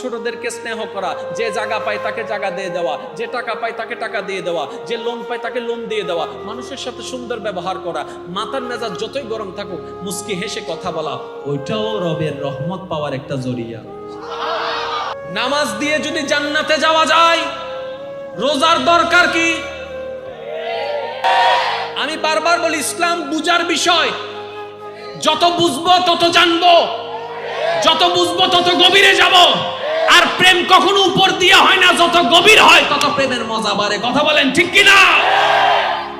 ছোটদেরকে স্নেহ করা, যে জায়গা পায় তাকে জায়গা দিয়ে দেওয়া, যে টাকা পায় তাকে টাকা দিয়ে দেওয়া, যে লোন পায় তাকে লোন দিয়ে দেওয়া, মানুষের সাথে সুন্দর ব্যবহার করা, মাথার মেজাজ যতই গরম থাকুক, মুস্কি হেসে কথা বলা, ওইটাও রবের রহমত পাওয়ার একটা জরিয়া। নামাজ দিয়ে যদি জান্নাতে যাওয়া যায়, রোজার দরকার কি? আমি বারবার বলি, ইসলাম বুজার বিষয়। যত বুঝব তত জানব, যত বুঝব তত গভীরে যাব। আর প্রেম কখনো উপর দিয়ে হয় না, যত গভীর হয় তত প্রেমের মজা বাড়ে। কথা বলেন ঠিক কি না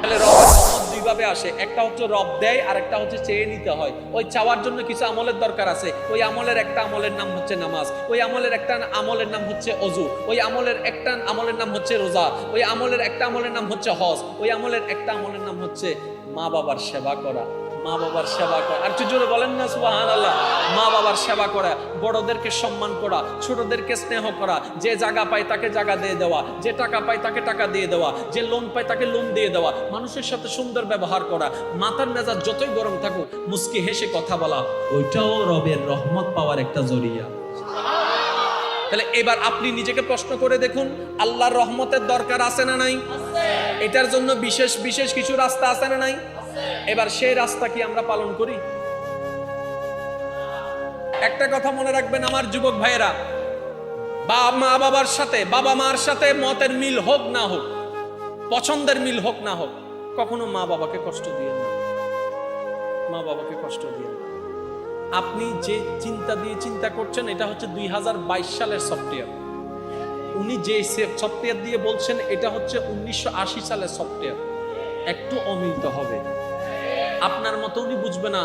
তাহলে রবের রহমত দুইভাবে আসে। একটা হচ্ছে রব দেয় আর একটা হচ্ছে চেয়ে নিতে হয়। ওই চাওয়ার জন্য কিছু আমলের দরকার আছে। ওই আমলের একটা আমলের নাম হচ্ছে নামাজ। ওই আমলের একটা আমলের নাম হচ্ছে অজু। ওই আমলের একটা আমলের নাম হচ্ছে রোজা। ওই আমলের একটা আমলের নাম হচ্ছে হজ। ওই আমলের একটা আমলের নাম হচ্ছে মা বাবার সেবা করা। মা বাবার সেবা করা। আর জোরে বলেন না সুবাহান আল্লাহ মা বাবার সেবা করা, বড়দেরকে সম্মান করা, ছোটদেরকে স্নেহ করা, যে জায়গা পায় তাকে জায়গা দিয়ে দেওয়া, যে টাকা পায় তাকে টাকা দিয়ে দেওয়া, যে লোন পায় তাকে লোন দিয়ে দেওয়া, মানুষের সাথে সুন্দর ব্যবহার করা, মাথার মেজাজ যতই গরম থাকুক, মুস্কি হেসে কথা বলা, ওইটাও রবের রহমত পাওয়ার একটা জরিয়া। তাহলে এবার আপনি নিজেকে প্রশ্ন করে দেখুন, আল্লাহর রহমতের দরকার আছে না নাই? এটার জন্য বিশেষ বিশেষ কিছু রাস্তা আছে না নাই? এবার সেই রাস্তা কি আমরা পালন করি? একটা কথা মনে রাখবেন আমার যুবক ভাইয়েরা বা মা বাবার সাথে, বাবা মার সাথে মতের মিল হোক না হোক, পছন্দের মিল হোক না হোক, কখনো মা বাবাকে কষ্ট দিয়ে না। মা বাবাকে কষ্ট দিয়ে আপনি যে চিন্তা দিয়ে চিন্তা করছেন, এটা হচ্ছে দুই হাজার বাইশ সালের সফটওয়্যার। উনি যে সফটওয়্যার দিয়ে বলছেন, এটা হচ্ছে উনিশশো আশি সালের সফটওয়্যার। একটু অমিলত হবে। আপনার মতো উনি বুঝবে না,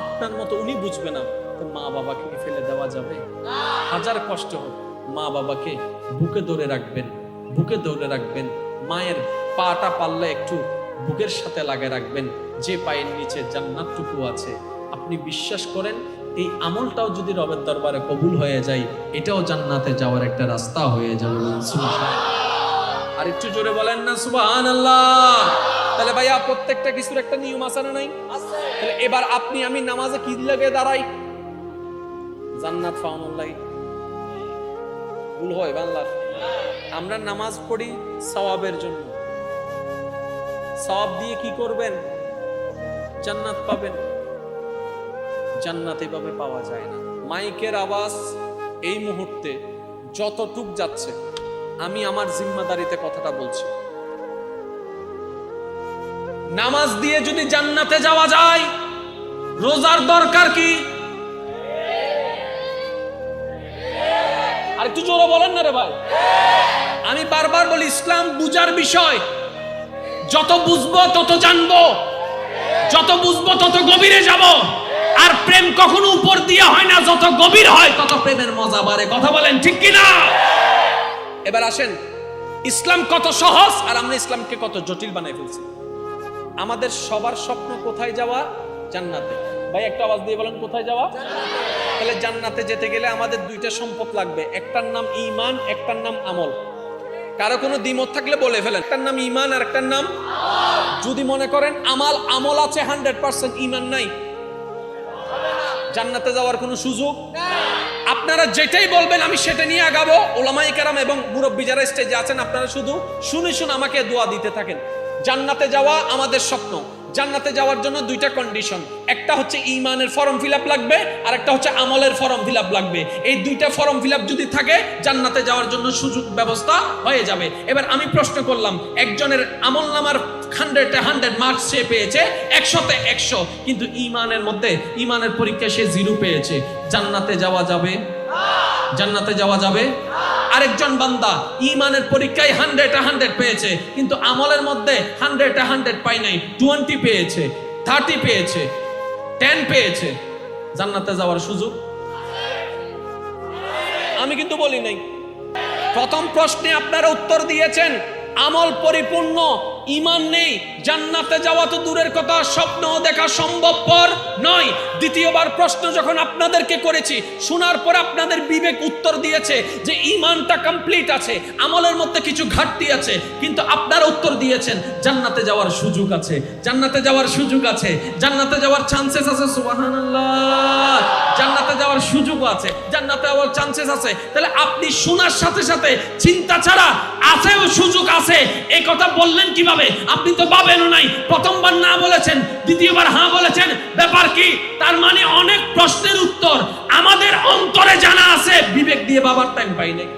আপনার মতো উনি বুঝবে না। তো মা বাবাকে ফেলে দেওয়া যাবে? হাজার কষ্ট হোক, মা বাবাকে বুকে ধরে রাখবেন, বুকে ধরে রাখবেন। মায়ের পাটা পাল্লে একটু বুকের সাথে লাগে রাখবেন। যে পায়ের নিচে জান্নাতটুকু আছে। আপনি বিশ্বাস করেন, এই আমলটাও যদি রবের দরবারে কবুল হয়ে যায়, এটাও জান্নাতে যাওয়ার একটা রাস্তা হয়ে যাবে। আর একটু জোরে বলেন না সুবহান আল্লাহ তাহলে ভাইয়া, প্রত্যেকটা কিছুর একটা নিয়ম আছে না নাই? তাহলে এবার আপনি, আমি নামাজে কি লাগে দাঁড়াই? জান্নাত ফাউনুল্লাহ ভুল হয় বাংলার। আমরা নামাজ পড়ি সওয়াবের জন্য। সওয়াব দিয়ে কি করবেন? জান্নাত পাবেন। জান্নাত এভাবে পাওয়া যায় না। মাইকের আওয়াজ এই মুহূর্তে যতটুক যাচ্ছে। আমি আমার জিম্মাদারিতে কথাটা বলছি। নামাজ দিয়ে যদি জান্নাতে যাওয়া যায়, রোজার দরকার কি? আর একটু জোরে বলেন না রে ভাই। আমি বারবার বলি, ইসলাম বুজার বিষয়। যত বুঝব তত জানব। যত বুঝব তত গভীরে যাব। আর প্রেম কখনো উপর দিয়ে হয় না, যত গভীর হয় তত প্রেমের মজা বাড়ে। কথা বলেন ঠিক কি না এবার আসেন ইসলাম কত সহজ আর আমরা ইসলামকে কত জটিল বানাই ফেলছি। আমাদের সবার স্বপ্ন কোথায় যাওয়া? জান্নাতে। ভাই একটা আওয়াজ দিয়ে বলেন কোথায় যাওয়া? তাহলে জান্নাতে যেতে গেলে আমাদের দুইটা সম্পদ লাগবে। একটার নাম ঈমান একটার নাম আমল। কারও কোনো দ্বিমত থাকলে বলে ফেলেন একটার নাম ঈমান আর একটার নাম যদি মনে করেন আমাল আমল আছে হান্ড্রেড পার্সেন্ট ইমান নাই। জান্নাতে যাওয়ার কোনো সুযোগ? আপনারা যেটাই বলবেন, আমি সেটা নিয়ে আগাবো। ওলামাই কারাম এবং মুরব্বী যারা স্টেজে আছেন, আপনারা শুধু শুনে শুনে আমাকে দোয়া দিতে থাকেন। জান্নাতে যাওয়া আমাদের স্বপ্ন। জান্নাতে যাওয়ার জন্য দুইটা কন্ডিশন একটা হচ্ছে ইমানের ফর্ম ফিল লাগবে আর একটা হচ্ছে আমলের ফর্ম ফিল লাগবে। এই দুইটা ফর্ম ফিল যদি থাকে, জান্নাতে যাওয়ার জন্য সুযোগ ব্যবস্থা হয়ে যাবে। এবার আমি প্রশ্ন করলাম, একজনের আমল নামার হান্ড্রেডে হান্ড্রেড মার্কস সে পেয়েছে, একশোতে একশো। কিন্তু ইমানের মধ্যে, ইমানের পরীক্ষায় সে জিরো পেয়েছে। জান্নাতে যাওয়া যাবে? জান্নাতে যাওয়া যাবে? আরেকজন বান্দা ইমানের পরীক্ষায় হান্ড্রেড হান্ড্রেড পেয়েছে, কিন্তু আমলের মধ্যে হান্ড্রেড হান্ড্রেড পাই নাই টোয়েন্টি পেয়েছে থার্টি পেয়েছে টেন পেয়েছে। জান্নাতে যাওয়ার সুযোগ? আমি কিন্তু বলি নাই। প্রথম প্রশ্নে আপনারা উত্তর দিয়েছেন, আমল পরিপূর্ণ ইমান নেই। জান্নাতে যাওয়া তো দূরের কথা স্বপ্ন দেখা সম্ভবপর নয়। দ্বিতীয়বার প্রশ্ন যখন আপনাদেরকে করেছি, শোনার পর আপনাদের বিবেক উত্তর দিয়েছে যে ইমানটা কমপ্লিট আছে, আমলের মধ্যে কিছু ঘাটতি আছে, কিন্তু আপনারা উত্তর দিয়েছেন, জান্নাতে যাওয়ার সুযোগ আছে, জান্নাতে যাওয়ার সুযোগ আছে, জান্নাতে যাওয়ার চান্সেস আছে, সুবহানাল্লাহ। জান্নাতে যাওয়ার সুযোগ আছে, জান্নাতে আবার চান্সেস আছে। তাহলে আপনি শোনার সাথে সাথে চিন্তা ছাড়া আছেও সুযোগ আছে। এই কথা বললেন কীভাবে? আপনি তো পাবেনও নাই। প্রথমবার না বলেছেন, দ্বিতীয়বার হ্যাঁ বলেছেন। ব্যাপার কি? তার মানে অনেক প্রশ্নের উত্তর আমাদের অন্তরে জানা আছে। বিবেক দিয়ে বাবার টাইম পাই নাই।